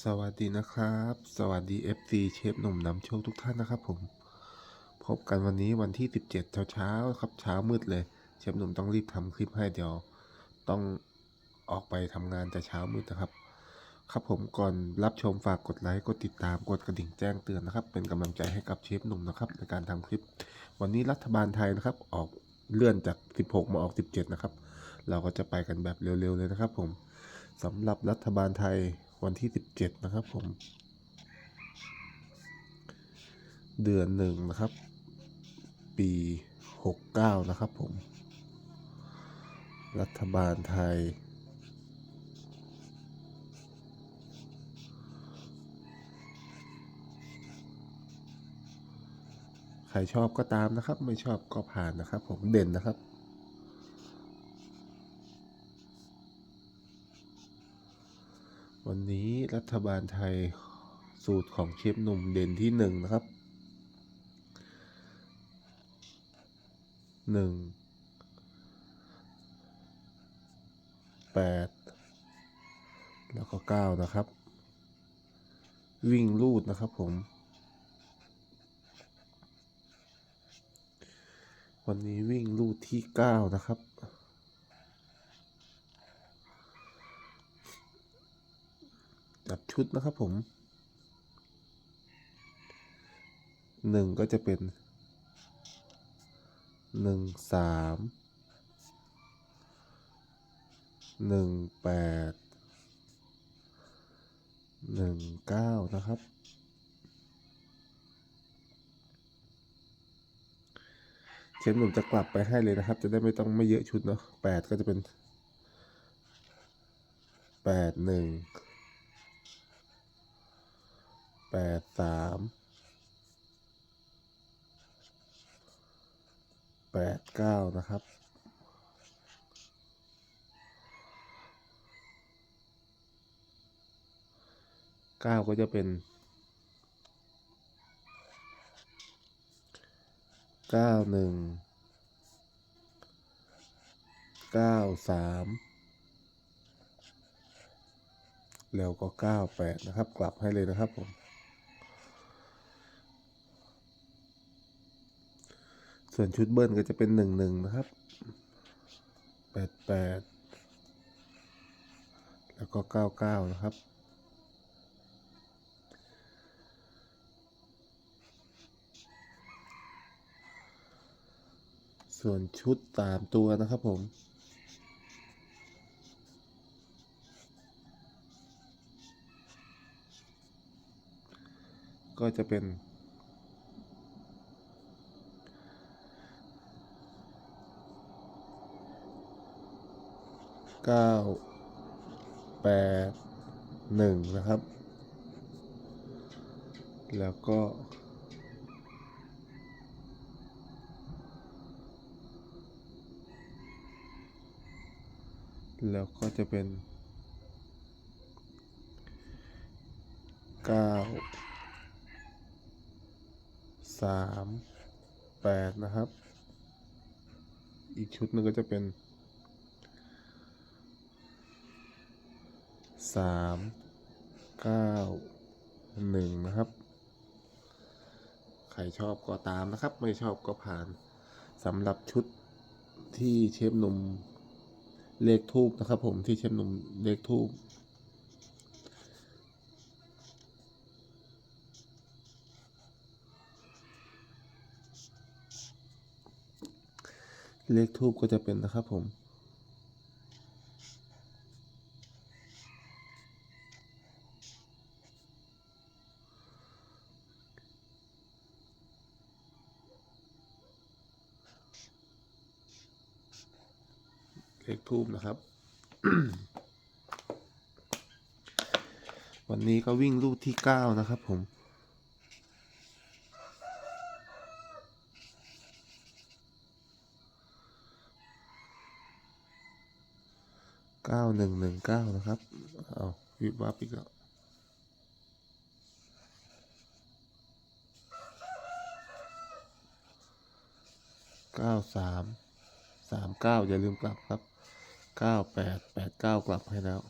สวัสดีนะครับ สวัสดี FC เชฟหนุ่มนำโชคทุกท่านนะครับผม พบกันวันนี้วันที่ 17 เช้าเช้าครับเช้ามืดเลย เชฟหนุ่มต้องรีบทำคลิปให้เดี๋ยวต้องออกไปทำงานแต่เช้ามืดนะครับ ครับผมก่อนรับชมฝากกดไลค์กดติดตามกดกระดิ่งแจ้งเตือนนะครับ เป็นกำลังใจให้กับเชฟหนุ่มนะครับในการทำคลิป วันนี้รัฐบาลไทยนะครับออกเลื่อนจาก 16 มาออก 17 นะครับ เราก็จะไปกันแบบเร็วๆเลยนะครับ ผมสำหรับรัฐบาลไทย วันที่ 17 นะครับผม เดือนหนึ่งนะครับ ปี 69 นะครับผม รัฐบาลไทย ใครชอบก็ตามนะครับ ไม่ชอบก็ผ่านนะครับผมเด่นนะครับ วันนี้รัฐบาลไทยสูตรของเชฟหนุ่มเด่นที่หนึ่งนะครับหนึ่งแปดแล้วก็เก้านะครับ วิ่งลูดนะครับผม วันนี้วิ่งลูดที่เก้านะครับ จับ ชุดนะครับผมหนึ่งก็จะเป็นหนึ่งสามหนึ่งแปดหนึ่งเก้านะครับเชฟหนุ่มจะกลับไปให้เลยนะครับ จะได้ไม่ต้องไม่เยอะชุดเนาะแปดก็จะเป็นแปดหนึ่ง แปดสามแปดเก้านะครับเก้าก็จะเป็นเก้าหนึ่งเก้าสามแล้วก็เก้าแปดนะครับ กลับให้เลยนะครับผม ส่วนชุดเบิ้ลก็จะเป็นหนึ่งหนึ่งนะครับแปดแปดแล้วก็เก้าเก้านะครับส่วนชุดสามตัวนะครับผม ก็จะเป็น เก้าแปดหนึ่งนะครับ แล้วก็แล้วก็จะเป็นเก้าสามแปดนะครับ อีกชุดหนึ่งก็จะเป็น สามเก้าหนึ่งนะครับ ใครชอบก็ตามนะครับ ไม่ชอบก็ผ่านสำหรับชุดที่เชฟหนุ่มเลขทูบนะครับ ผมที่เชฟหนุ่มเลขทูบเลขทูบก็จะเป็นนะครับผม เลขทูบนะครับ วันนี้ก็วิ่งลูกที่เก้านะครับผมเก้าหนึ่งหนึ่งเก้านะครับ เอาวิบวับอีกแล้วเก้าสามสามเก้าอย่าลืมกลับครับ เก้าแปดแปดเก้ากลับให้แล้ว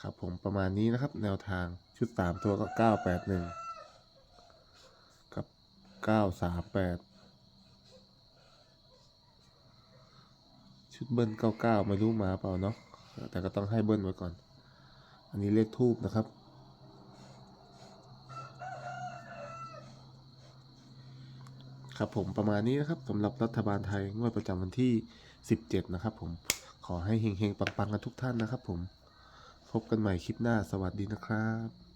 ครับผมประมาณนี้นะครับ แนวทางชุดสามตัวก็เก้าแปดหนึ่งกับเก้าสามแปดชุดเบิ้ลเก้าเก้าไม่รู้มาเปล่าเนาะแต่ก็ต้องให้เบิ้ลไว้ก่อน อันนี้เลขทูบนะครับ ครับผมประมาณนี้นะครับสำหรับรัฐบาลไทยงวดประจำวันที่ 17 นะครับผมขอให้เฮงๆปังๆกันทุกท่านนะครับผมพบกันใหม่คลิปหน้าสวัสดีนะครับ